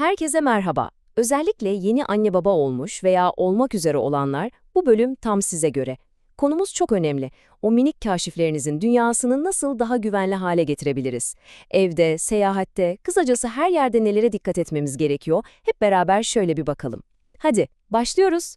Herkese merhaba. Özellikle yeni anne baba olmuş veya olmak üzere olanlar bu bölüm tam size göre. Konumuz çok önemli. O minik kaşiflerinizin dünyasını nasıl daha güvenli hale getirebiliriz? Evde, seyahatte, kısacası her yerde nelere dikkat etmemiz gerekiyor? Hep beraber şöyle bir bakalım. Hadi, başlıyoruz.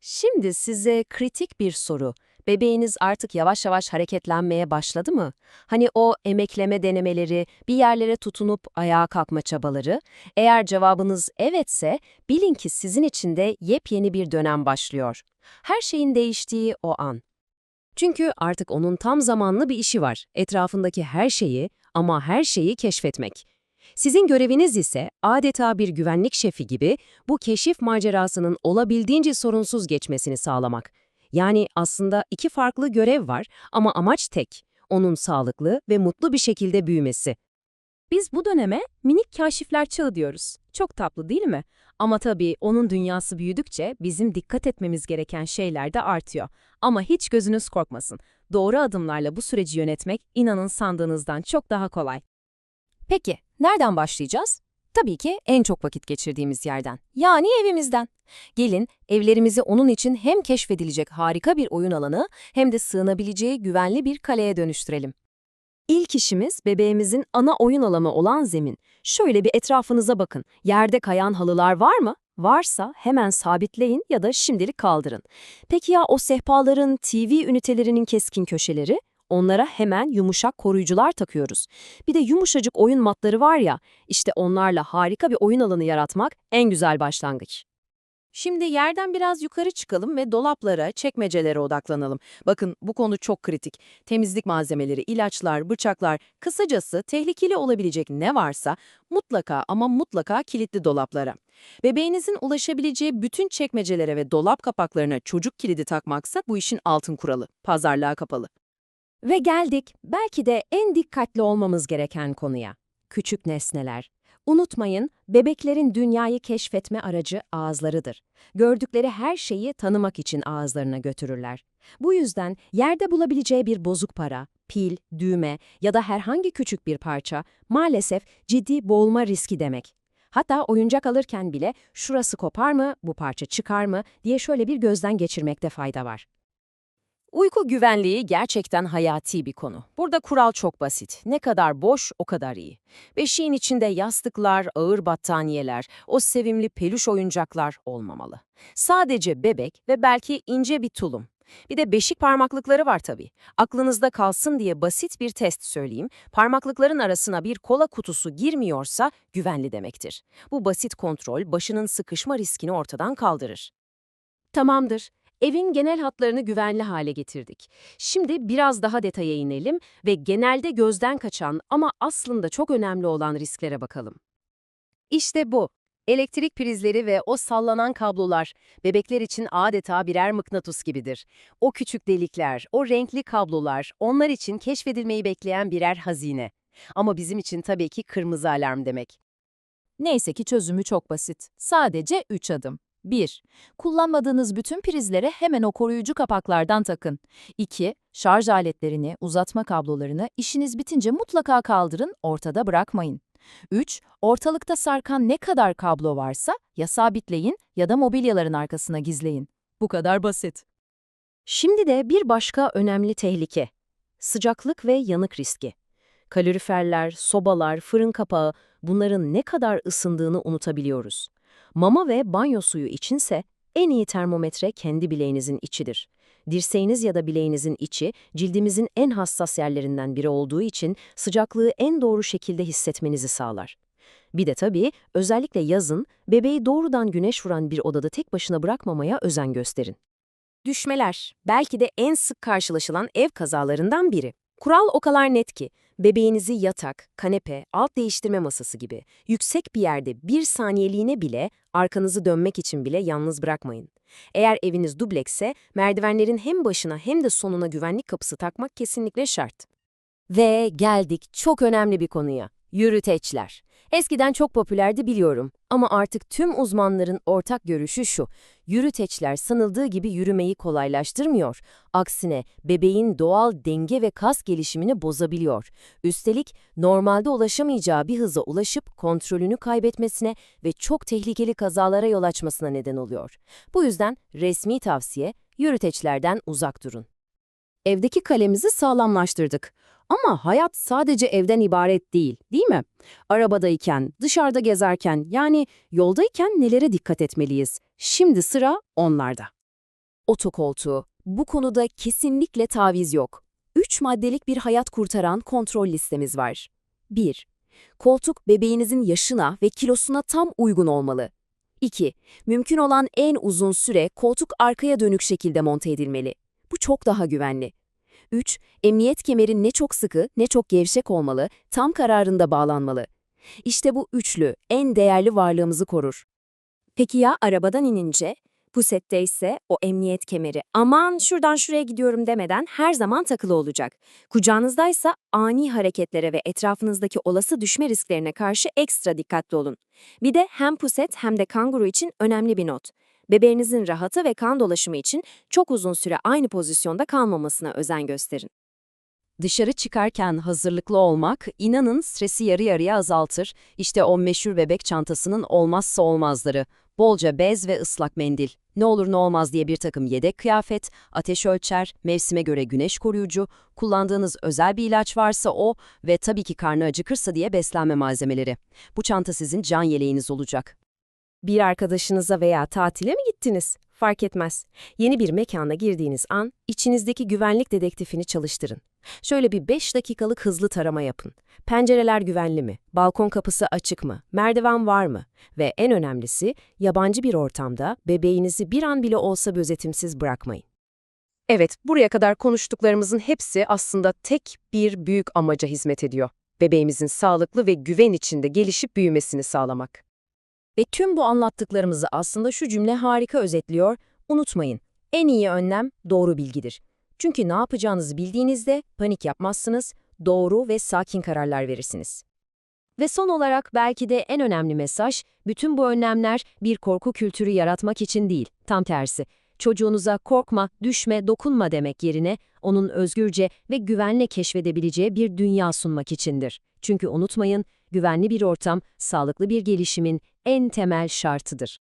Şimdi size kritik bir soru. Bebeğiniz artık yavaş yavaş hareketlenmeye başladı mı? Hani o emekleme denemeleri, bir yerlere tutunup ayağa kalkma çabaları? Eğer cevabınız evetse, bilin ki sizin için de yepyeni bir dönem başlıyor. Her şeyin değiştiği o an. Çünkü artık onun tam zamanlı bir işi var. Etrafındaki her şeyi ama her şeyi keşfetmek. Sizin göreviniz ise adeta bir güvenlik şefi gibi bu keşif macerasının olabildiğince sorunsuz geçmesini sağlamak. Yani aslında iki farklı görev var ama amaç tek, onun sağlıklı ve mutlu bir şekilde büyümesi. Biz bu döneme minik kaşifler çağı diyoruz. Çok tatlı değil mi? Ama tabii onun dünyası büyüdükçe bizim dikkat etmemiz gereken şeyler de artıyor. Ama hiç gözünüz korkmasın. Doğru adımlarla bu süreci yönetmek inanın sandığınızdan çok daha kolay. Peki, nereden başlayacağız? Tabii ki en çok vakit geçirdiğimiz yerden, yani evimizden. Gelin, evlerimizi onun için hem keşfedilecek harika bir oyun alanı hem de sığınabileceği güvenli bir kaleye dönüştürelim. İlk işimiz bebeğimizin ana oyun alanı olan zemin. Şöyle bir etrafınıza bakın. Yerde kayan halılar var mı? Varsa hemen sabitleyin ya da şimdilik kaldırın. Peki ya o sehpaların, TV ünitelerinin keskin köşeleri? Onlara hemen yumuşak koruyucular takıyoruz. Bir de yumuşacık oyun matları var ya, işte onlarla harika bir oyun alanı yaratmak en güzel başlangıç. Şimdi yerden biraz yukarı çıkalım ve dolaplara, çekmecelere odaklanalım. Bakın bu konu çok kritik. Temizlik malzemeleri, ilaçlar, bıçaklar, kısacası tehlikeli olabilecek ne varsa mutlaka ama mutlaka kilitli dolaplara. Bebeğinizin ulaşabileceği bütün çekmecelere ve dolap kapaklarına çocuk kilidi takmaksa bu işin altın kuralı. Pazarlığa kapalı. Ve geldik belki de en dikkatli olmamız gereken konuya. Küçük nesneler. Unutmayın, bebeklerin dünyayı keşfetme aracı ağızlarıdır. Gördükleri her şeyi tanımak için ağızlarına götürürler. Bu yüzden yerde bulabileceği bir bozuk para, pil, düğme ya da herhangi küçük bir parça maalesef ciddi boğulma riski demek. Hatta oyuncak alırken bile şurası kopar mı, bu parça çıkar mı diye şöyle bir gözden geçirmekte fayda var. Uyku güvenliği gerçekten hayati bir konu. Burada kural çok basit. Ne kadar boş, o kadar iyi. Beşiğin içinde yastıklar, ağır battaniyeler, o sevimli peluş oyuncaklar olmamalı. Sadece bebek ve belki ince bir tulum. Bir de beşik parmaklıkları var tabii. Aklınızda kalsın diye basit bir test söyleyeyim. Parmaklıkların arasına bir kola kutusu girmiyorsa güvenli demektir. Bu basit kontrol başının sıkışma riskini ortadan kaldırır. Tamamdır. Evin genel hatlarını güvenli hale getirdik. Şimdi biraz daha detaya inelim ve genelde gözden kaçan ama aslında çok önemli olan risklere bakalım. İşte bu. Elektrik prizleri ve o sallanan kablolar bebekler için adeta birer mıknatıs gibidir. O küçük delikler, o renkli kablolar onlar için keşfedilmeyi bekleyen birer hazine. Ama bizim için tabii ki kırmızı alarm demek. Neyse ki çözümü çok basit. Sadece 3 adım. 1. Kullanmadığınız bütün prizlere hemen o koruyucu kapaklardan takın. 2. Şarj aletlerini, uzatma kablolarını işiniz bitince mutlaka kaldırın, ortada bırakmayın. 3. Ortalıkta sarkan ne kadar kablo varsa ya sabitleyin ya da mobilyaların arkasına gizleyin. Bu kadar basit. Şimdi de bir başka önemli tehlike. Sıcaklık ve yanık riski. Kaloriferler, sobalar, fırın kapağı bunların ne kadar ısındığını unutabiliyoruz. Mama ve banyo suyu içinse en iyi termometre kendi bileğinizin içidir. Dirseğiniz ya da bileğinizin içi cildimizin en hassas yerlerinden biri olduğu için sıcaklığı en doğru şekilde hissetmenizi sağlar. Bir de tabii özellikle yazın bebeği doğrudan güneş vuran bir odada tek başına bırakmamaya özen gösterin. Düşmeler belki de en sık karşılaşılan ev kazalarından biri. Kural o kadar net ki, bebeğinizi yatak, kanepe, alt değiştirme masası gibi yüksek bir yerde bir saniyeliğine bile arkanızı dönmek için bile yalnız bırakmayın. Eğer eviniz dublekse, merdivenlerin hem başına hem de sonuna güvenlik kapısı takmak kesinlikle şart. Ve geldik çok önemli bir konuya, yürüteçler. Eskiden çok popülerdi biliyorum ama artık tüm uzmanların ortak görüşü şu. Yürüteçler sanıldığı gibi yürümeyi kolaylaştırmıyor. Aksine bebeğin doğal denge ve kas gelişimini bozabiliyor. Üstelik normalde ulaşamayacağı bir hıza ulaşıp kontrolünü kaybetmesine ve çok tehlikeli kazalara yol açmasına neden oluyor. Bu yüzden resmi tavsiye yürüteçlerden uzak durun. Evdeki kalemizi sağlamlaştırdık. Ama hayat sadece evden ibaret değil, değil mi? Arabadayken, dışarıda gezerken, yani yoldayken nelere dikkat etmeliyiz? Şimdi sıra onlarda. Otokoltuğu. Bu konuda kesinlikle taviz yok. 3 maddelik bir hayat kurtaran kontrol listemiz var. 1. Koltuk bebeğinizin yaşına ve kilosuna tam uygun olmalı. 2. Mümkün olan en uzun süre koltuk arkaya dönük şekilde monte edilmeli. Bu çok daha güvenli. 3. Emniyet kemeri ne çok sıkı ne çok gevşek olmalı, tam kararında bağlanmalı. İşte bu üçlü en değerli varlığımızı korur. Peki ya arabadan inince? Pusette ise o emniyet kemeri aman şuradan şuraya gidiyorum demeden her zaman takılı olacak. Kucağınızdaysa ani hareketlere ve etrafınızdaki olası düşme risklerine karşı ekstra dikkatli olun. Bir de hem puset hem de kanguru için önemli bir not. Bebeğinizin rahatı ve kan dolaşımı için çok uzun süre aynı pozisyonda kalmamasına özen gösterin. Dışarı çıkarken hazırlıklı olmak, inanın stresi yarı yarıya azaltır. İşte o meşhur bebek çantasının olmazsa olmazları. Bolca bez ve ıslak mendil. Ne olur ne olmaz diye bir takım yedek kıyafet, ateş ölçer, mevsime göre güneş koruyucu, kullandığınız özel bir ilaç varsa o ve tabii ki karnı acıkırsa diye beslenme malzemeleri. Bu çanta sizin can yeleğiniz olacak. Bir arkadaşınıza veya tatile mi gittiniz? Fark etmez. Yeni bir mekana girdiğiniz an içinizdeki güvenlik dedektifini çalıştırın. Şöyle bir 5 dakikalık hızlı tarama yapın. Pencereler güvenli mi? Balkon kapısı açık mı? Merdiven var mı? Ve en önemlisi yabancı bir ortamda bebeğinizi bir an bile olsa gözetimsiz bırakmayın. Evet, buraya kadar konuştuklarımızın hepsi aslında tek bir büyük amaca hizmet ediyor. Bebeğimizin sağlıklı ve güven içinde gelişip büyümesini sağlamak. Ve tüm bu anlattıklarımızı aslında şu cümle harika özetliyor. Unutmayın, en iyi önlem doğru bilgidir. Çünkü ne yapacağınızı bildiğinizde panik yapmazsınız, doğru ve sakin kararlar verirsiniz. Ve son olarak belki de en önemli mesaj, bütün bu önlemler bir korku kültürü yaratmak için değil, tam tersi. Çocuğunuza korkma, düşme, dokunma demek yerine onun özgürce ve güvenle keşfedebileceği bir dünya sunmak içindir. Çünkü unutmayın, güvenli bir ortam, sağlıklı bir gelişimin en temel şartıdır.